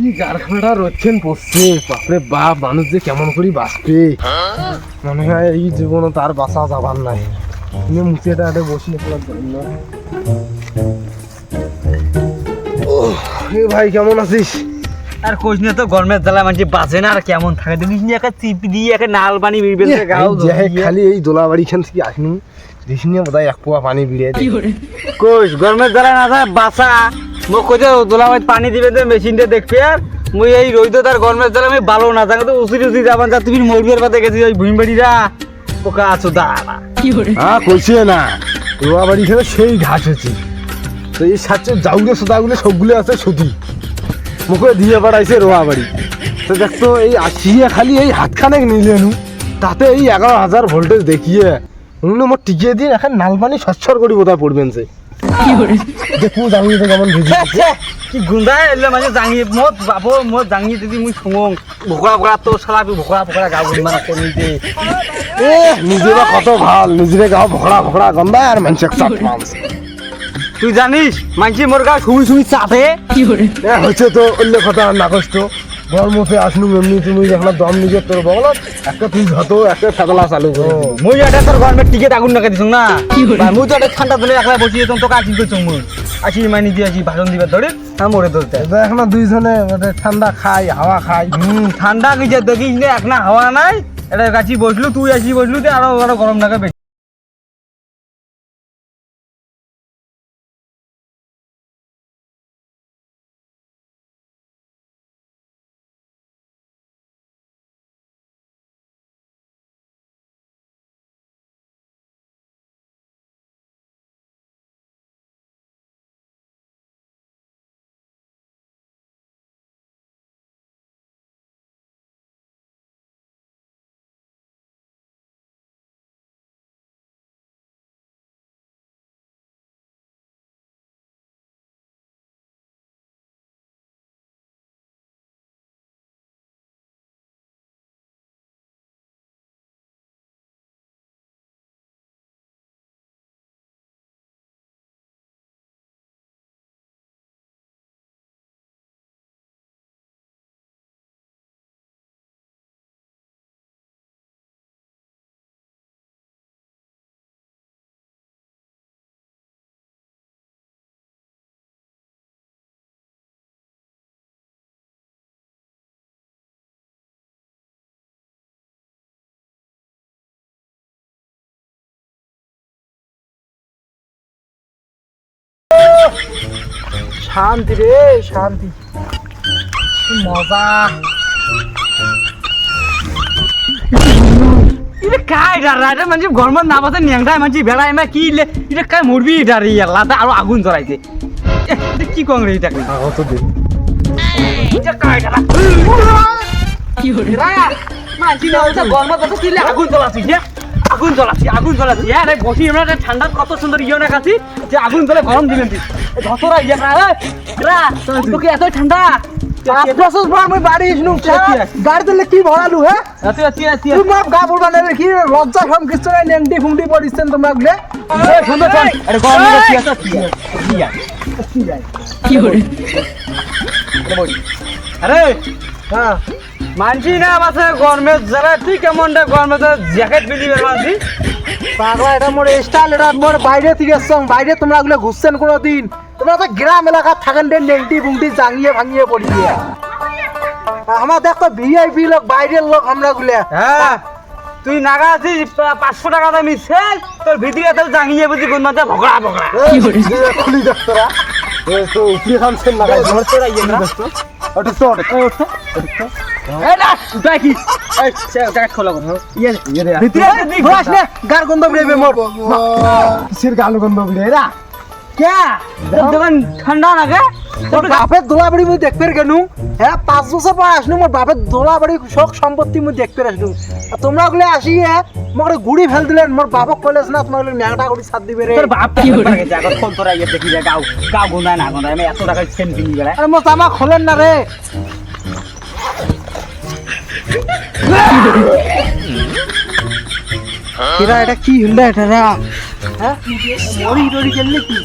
কি কারখানাটা রচ্ছেন পড়ছে বাপরে বাপ মানুষ যে কেমন করে বাঁচবে। মনে হয় এই জীবনে তার বাঁচা যাবার নাই। তুমি মুখেটা আটে বসিয়ে পড়ার জন্য এ ভাই কেমন আছিস? আর কোচ নিয়ে তো গরমের জ্বালা মানে বাজে না আর কেমন থাকে? দেখিস নি একটা চিপি দিয়ে একটা নাল পানি বেরিয়ে গাও খালি এই দোলাবাড়ি খান থেকে আসনু। দেখিস নিয়ে বোধহয় এক পোয়া পানি বিড়িয়ে দে কোচ গরমের জ্বালা না বাসা মোক কইতে দোলাবাই পানি দিবে তো মেশিনটা দেখবে আর। মুই এই রইদ তার গরমের জ্বালা আমি ভালো না থাকে তো উসি উসি যাবান যা তুমি মরবিয়ার পাতে গেছি ওই ভুইমবাড়িরা ওকা আছো দাঁড়া হ্যাঁ কইছে না দোলাবাড়ি খানে সেই ঘাস হয়েছে তো এই সাথে জাউলে সোদাগুলো সবগুলো আছে সুতি মুখে দিয়ে বেড়াইছে রোয়া বাড়ি তো দেখতো এই আসিয়ে খালি এই হাতখানে নিলে নু তাতে এই এগারো হাজার ভোল্টেজ দেখিয়ে। উনি মোট টিকিয়ে দিন এখন নালপানি সচ্ছর করি বোধহয় পড়বেন সে দেখু জানি তো কেমন ভিজি। কি গুন্ডাই এলে মানে জাঙি মত বাবো মত জাঙি দিদি মুই শুঙং ভোকরা ভোকরা তো শালা ভোকরা ভোকরা গাও মানে কমি দে এ নিজে বা কত ভালো নিজেরে গাও ভকড়া ভকড়া গন্ধা আর মানুষ মানছে তুই জানিস মানছি মোর গা শুই শুই চাপে। এ হচ্ছে তো অন্য কথা না কষ্ট গরমতে আসনু এমনি তুমি যখন দম নিজের তোর বগলত একটা তুই যত একটা ফেতলা চালু করে মুই এটা তোর গরমের টিকেট আগুন নাকা দিছ না? মুই তো এটা ঠান্ডা ধরে একলা বসি যেতাম তোকে আসি কইছ মুই। আসি মাইনি দিয়ে আসি ভাষণ দিবার ধরে আর মরে ধরতে। এখন দুইজনে মানে ঠান্ডা খাই হাওয়া খাই। হুম ঠান্ডা কি যে দেখিস না এক না হাওয়া নাই এটা কাছি বসলু তুই আসি বসলু তে আরও আরও গরম লাগে শান্তি রে শান্তি। মজা। এটা কাই ডারা এটা মানে না বাসে মানে কি লে এটা কাই মরবি এটা রে আরও আগুন এটা কি কং রে এটা অত দিন এটা কাই ডারা কি হরে না ওটা আগুন জ্বলাছিস হ্যাঁ আগুন জ্বলাছি আগুন জ্বলাছি হ্যাঁ রে বসি আমরা একটা ঠান্ডার কত সুন্দর ইয়ে না কাছি যে আগুন জ্বলে গরম তুই ধসরা ইয়ে না রে তোকে এত ঠান্ডা। পর আমি বাড়ি ইসনু গাড়ি দিলে কি ভরালু হ্যাঁ তুই মাপ গা পড়বা না কি লজ্জা সব কিছু নাই নেংটি ফুংটি পড়িছেন তোমরা গুলে। এ সুন্দর চল আরে গরম কি আছে? কি কি কি করে? আরে হ্যাঁ। মানছি না বাসে গরমে যারা তুই কেমন রে গরমে তো জ্যাকেট পিলি বের মানছি? পাগলা এটা মোর স্টাইল এটা মোর বাইরে থেকে সং বাইরে তোমরা গুলো ঘুরছেন কোনো দিন তোমরা তো গ্রাম এলাকা থাকেন দেন নেংটি ফুংটি জাঙিয়ে ভাঙিয়ে পড়ি দিয়ে আমার দেখো ভিআইপি লোক বাইরের লোক আমরা গুলে। হ্যাঁ তুই নাগা আছিস পাঁচশো টাকা দামি সেল তোর ভিতরে তো জাঙিয়ে বুঝি কোন মাঝে ভগড়া। ভগড়া খুলি দেখ তোরা তো উপরি খান সেন লাগাই ধর তোরা ইয়ে না। ওটা তো ওটা ওটা এই না উঠাই কি? এই জ্যাকেট খোলা কর। ইয়ে ভিতরে তুই ঘোরাস না গার গন্ধ বেরবে মোর। কিসের গাল গন্ধ বেরে এরা। কে? দোকান ঠান্ডা নাগে তোর বাপের দোলাবাড়ি মুই দেখতে কেন হ্যাঁ পাঁচ বছর পর আসনু মোর বাপের দোলাবাড়ি শোক সম্পত্তি মুই দেখতে আসনু আর তোমরা ওগুলো আসি হ্যাঁ মোক গুড়ি ফেল দিলেন মোর বাপক কলেজ না তোমার ন্যাংটা গুড়ি সাত দিবে রে। তোর বাপ কি করে গেছে এখন ফোন তোরা ইয়ে দেখি যে গাও গাও গুনায় না গুনায় আমি এত টাকা সেন কিনি বেড়ায় আরে মোর জামা খোলেন না রে। এরা এটা কি হলো এটা রে? হ্যাঁ? মরি টরি গেল কি?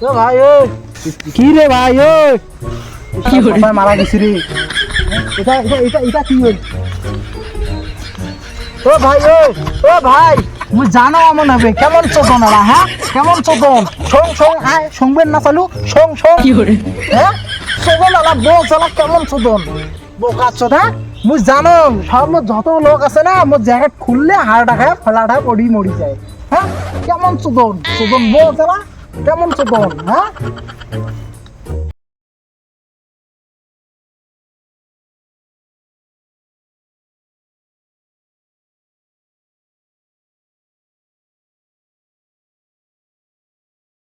তো ভাই ওই কি রে ভাই ওই কোথায় মারা গেছি রে। এটা এটা এটা এটা কি হল? ও ভাই ও ও ভাই। মুই জানো আমন হবে। কেমন চোদন আলা হ্যাঁ? কেমন চোদন? সং সং আয় সংবেন না চালু? সং সং। হ্যাঁ? চোদন আলা বউ চালা কেমন চোদন? বোকা চোদা। মুই জানো সব যত লোক আছে না মোর জ্যাকেট খুললে হাড়টা খায় ফেলাটা পড়ি মরি যায়। হ্যাঁ? কেমন চোদন? চোদন বউ চালা কেমন চোদন? হ্যাঁ?